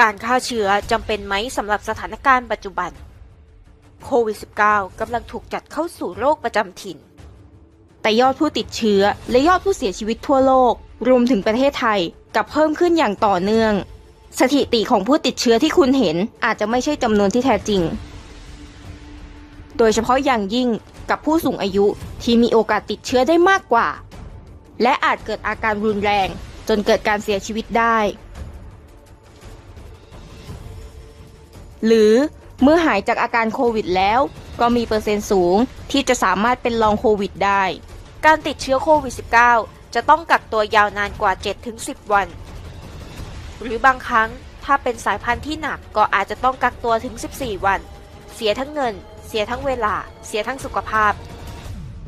การฆ่าเชื้อจำเป็นไหมสำหรับสถานการณ์ปัจจุบัน โควิด -19 กำลังถูกจัดเข้าสู่โรคประจำถิ่น แต่ยอดผู้ติดเชื้อและยอดผู้เสียชีวิตทั่วโลก รวมถึงประเทศไทยกับเพิ่มขึ้นอย่างต่อเนื่อง สถิติของผู้ติดเชื้อที่คุณเห็นอาจจะไม่ใช่จำนวนที่แท้จริง โดยเฉพาะอย่างยิ่งกับผู้สูงอายุที่มีโอกาสติดเชื้อได้มากกว่า และอาจเกิดอาการรุนแรงจนเกิดการเสียชีวิตได้ หรือเมื่อหายจากอาการโควิดแล้ว ก็มีเปอร์เซ็นต์สูงที่จะสามารถเป็นลองโควิดได้ การติดเชื้อโควิด -19 จะต้องกักตัวยาวนานกว่า 7-10 วัน หรือบางครั้งถ้าเป็นสายพันธุ์ที่หนักก็อาจจะต้องกักตัวถึง 14 วัน เสียทั้งเงิน เสียทั้งเวลา เสียทั้งสุขภาพ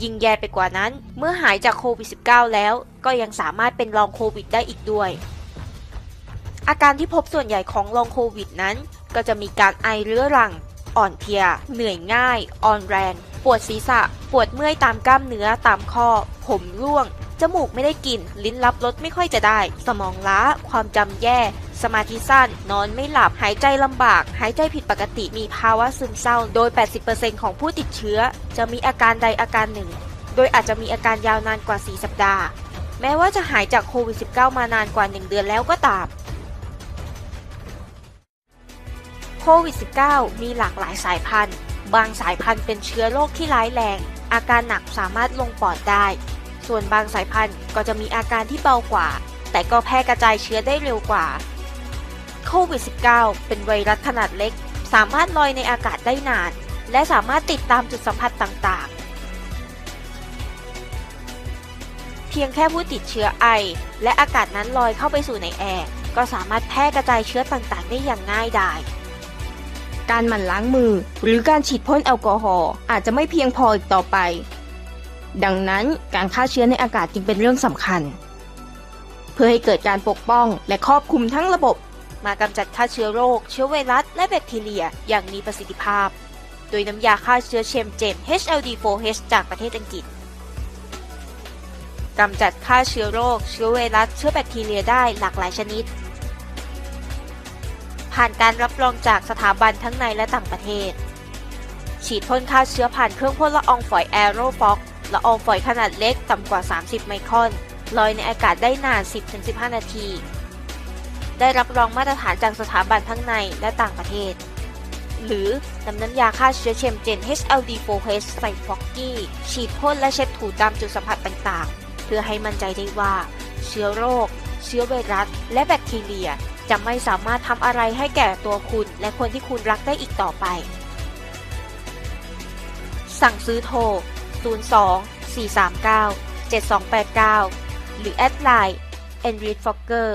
ยิ่งแย่ไปกว่านั้น เมื่อหายจากโควิด -19 แล้ว ก็ยังสามารถเป็นลองโควิดได้อีกด้วย อาการที่พบส่วนใหญ่ของลองโควิดนั้น ก็จะมีการไอเรื้อรัง อ่อนเพลีย เหนื่อยง่าย อ่อนแรง ปวดศีรษะ ปวดเมื่อยตามกล้ามเนื้อตามข้อ ผมร่วง จมูกไม่ได้กลิ่น ลิ้นรับรสไม่ค่อยจะได้ สมองล้า ความจำแย่ สมาธิสั้น นอนไม่หลับ หายใจลำบาก หายใจผิดปกติ มีภาวะซึมเศร้า โดย 80%ของผู้ติดเชื้อ จะมีอาการใดอาการหนึ่ง โดยอาจจะมีอาการยาวนานกว่า 4 สัปดาห์ แม้ว่าจะหายจากโควิด -19 มานานกว่า 1 เดือนแล้วก็ตาม โควิด -19 มีหลากหลายสายพันธุ์ บางสายพันธุ์เป็นเชื้อโรคที่ร้ายแรง อาการหนักสามารถลงปอดได้ ส่วนบางสายพันธุ์ก็จะมีอาการที่เบากว่า แต่ก็แพร่กระจายเชื้อได้เร็วกว่า โควิด -19 เป็นไวรัสขนาดเล็ก สามารถลอยในอากาศได้นาน และสามารถติดตามจุดสัมผัสต่างๆ เพียงแค่ผู้ติดเชื้อไอ และอากาศนั้นลอยเข้าไปสู่ในแอร์ก็สามารถแพร่กระจายเชื้อต่างๆ ได้อย่างง่ายดาย การหมั่นล้างมือ หรือการฉีดพ่นแอลกอฮอล์อาจจะไม่เพียงพออีกต่อไป ดังนั้นการฆ่าเชื้อในอากาศจึงเป็นเรื่องสำคัญ เพื่อให้เกิดการปกป้องและครอบคลุมทั้งระบบ มากำจัดฆ่าเชื้อโรค เชื้อไวรัส และแบคทีเรียอย่างมีประสิทธิภาพ โดยน้ำยาฆ่าเชื้อเชมเจน HLD4H จากประเทศอังกฤษกำจัดฆ่าเชื้อโรค เชื้อไวรัส เชื้อแบคทีเรียได้หลากหลายชนิด ผ่านการรับรองจากสถาบันทั้งในและต่างประเทศ ฉีดพ่นฆ่าเชื้อผ่านเครื่องพ่นละอองฝอยแอโรฟอกละอองฝอยขนาดเล็กต่ำกว่า 30 ไมครอน ลอยในอากาศได้นาน 10-15 นาที ได้รับรองมาตรฐานจากสถาบันทั้งในและต่างประเทศ หรือนำน้ำยาฆ่าเชื้อเชมเจน HLD4H ใส่ฟอกกี้ ฉีดพ่นและเช็ดถูตามจุดสัมผัสต่างๆ เพื่อให้มั่นใจได้ว่า เชื้อโรค เชื้อไวรัส และแบคทีเรีย จะไม่สามารถทำอะไรให้แก่ตัวคุณและคนที่คุณรักได้อีกต่อไป สั่งซื้อโทร 02 439 7289 หรือแอดไลน์ e n r i c h f o g g e r